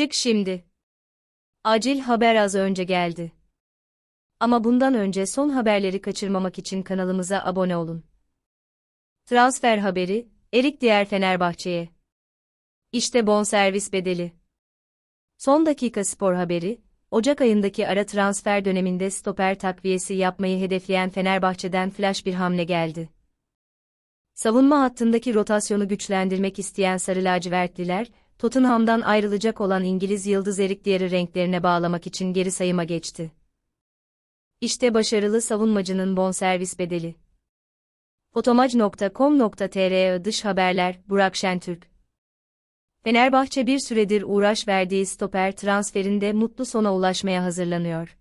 Çık şimdi. Acil haber az önce geldi. Ama bundan önce son haberleri kaçırmamak için kanalımıza abone olun. Transfer haberi, Erik Diğer Fenerbahçe'ye. İşte bonservis bedeli. Son dakika spor haberi, Ocak ayındaki ara transfer döneminde stoper takviyesi yapmayı hedefleyen Fenerbahçe'den flash bir hamle geldi. Savunma hattındaki rotasyonu güçlendirmek isteyen Sarı Lacivertliler, Tottenham'dan ayrılacak olan İngiliz yıldız Erik Dier'i renklerine bağlamak için geri sayıma geçti. İşte başarılı savunmacının bonservis bedeli. Fotomaj.com.tr Dış haberler, Burak Şentürk. Fenerbahçe bir süredir uğraş verdiği stoper transferinde mutlu sona ulaşmaya hazırlanıyor.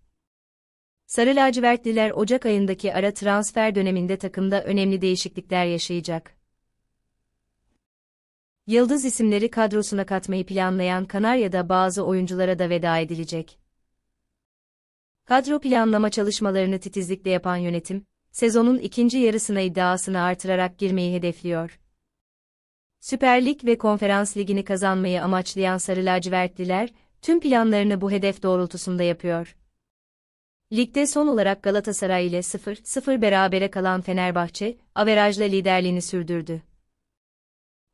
Sarı lacivertliler Ocak ayındaki ara transfer döneminde takımda önemli değişiklikler yaşayacak. Yıldız isimleri kadrosuna katmayı planlayan Kanarya'da bazı oyunculara da veda edilecek. Kadro planlama çalışmalarını titizlikle yapan yönetim, sezonun ikinci yarısına iddiasını artırarak girmeyi hedefliyor. Süper Lig ve Konferans Ligi'ni kazanmayı amaçlayan Sarı Lacivertliler, tüm planlarını bu hedef doğrultusunda yapıyor. Ligde son olarak Galatasaray ile 0-0 berabere kalan Fenerbahçe, averajla liderliğini sürdürdü.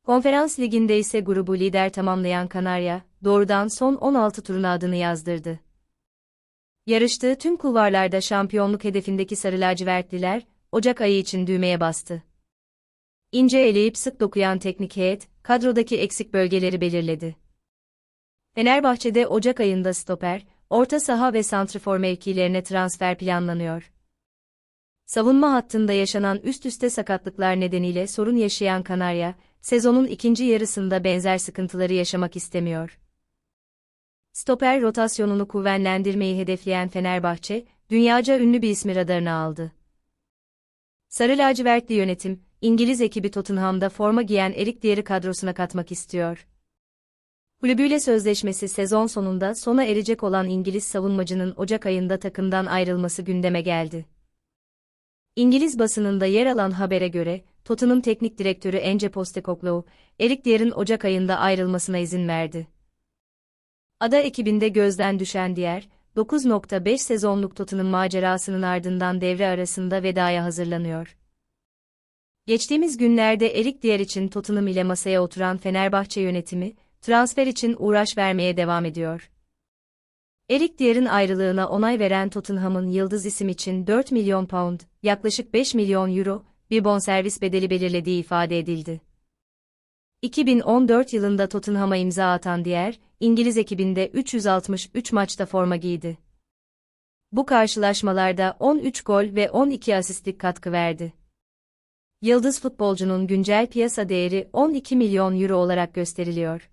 Konferans Ligi'nde ise grubu lider tamamlayan Kanarya, doğrudan son 16 turuna adını yazdırdı. Yarıştığı tüm kulvarlarda şampiyonluk hedefindeki Sarı Lacivertliler, Ocak ayı için düğmeye bastı. İnce eleyip sık dokuyan teknik heyet, kadrodaki eksik bölgeleri belirledi. Fenerbahçe'de Ocak ayında stoper, orta saha ve santrifor mevkilerine transfer planlanıyor. Savunma hattında yaşanan üst üste sakatlıklar nedeniyle sorun yaşayan Kanarya, sezonun ikinci yarısında benzer sıkıntıları yaşamak istemiyor. Stoper rotasyonunu kuvvetlendirmeyi hedefleyen Fenerbahçe, dünyaca ünlü bir ismi radarına aldı. Sarı lacivertli yönetim, İngiliz ekibi Tottenham'da forma giyen Erik Dier'i kadrosuna katmak istiyor. Kulübüyle sözleşmesi sezon sonunda sona erecek olan İngiliz savunmacının Ocak ayında takımdan ayrılması gündeme geldi. İngiliz basınında yer alan habere göre, Tottenham Teknik Direktörü Ence Postecoglou, Erik Dier'in Ocak ayında ayrılmasına izin verdi. Ada ekibinde gözden düşen Dier, 9.5 sezonluk Tottenham macerasının ardından devre arasında vedaya hazırlanıyor. Geçtiğimiz günlerde Erik Dier için Tottenham ile masaya oturan Fenerbahçe yönetimi, transfer için uğraş vermeye devam ediyor. Erik Dier'in ayrılığına onay veren Tottenham'ın yıldız isim için 4 milyon pound, yaklaşık 5 milyon euro, bir bonservis bedeli belirlediği ifade edildi. 2014 yılında Tottenham'a imza atan Dier, İngiliz ekibinde 363 maçta forma giydi. Bu karşılaşmalarda 13 gol ve 12 asistlik katkı verdi. Yıldız futbolcunun güncel piyasa değeri 12 milyon euro olarak gösteriliyor.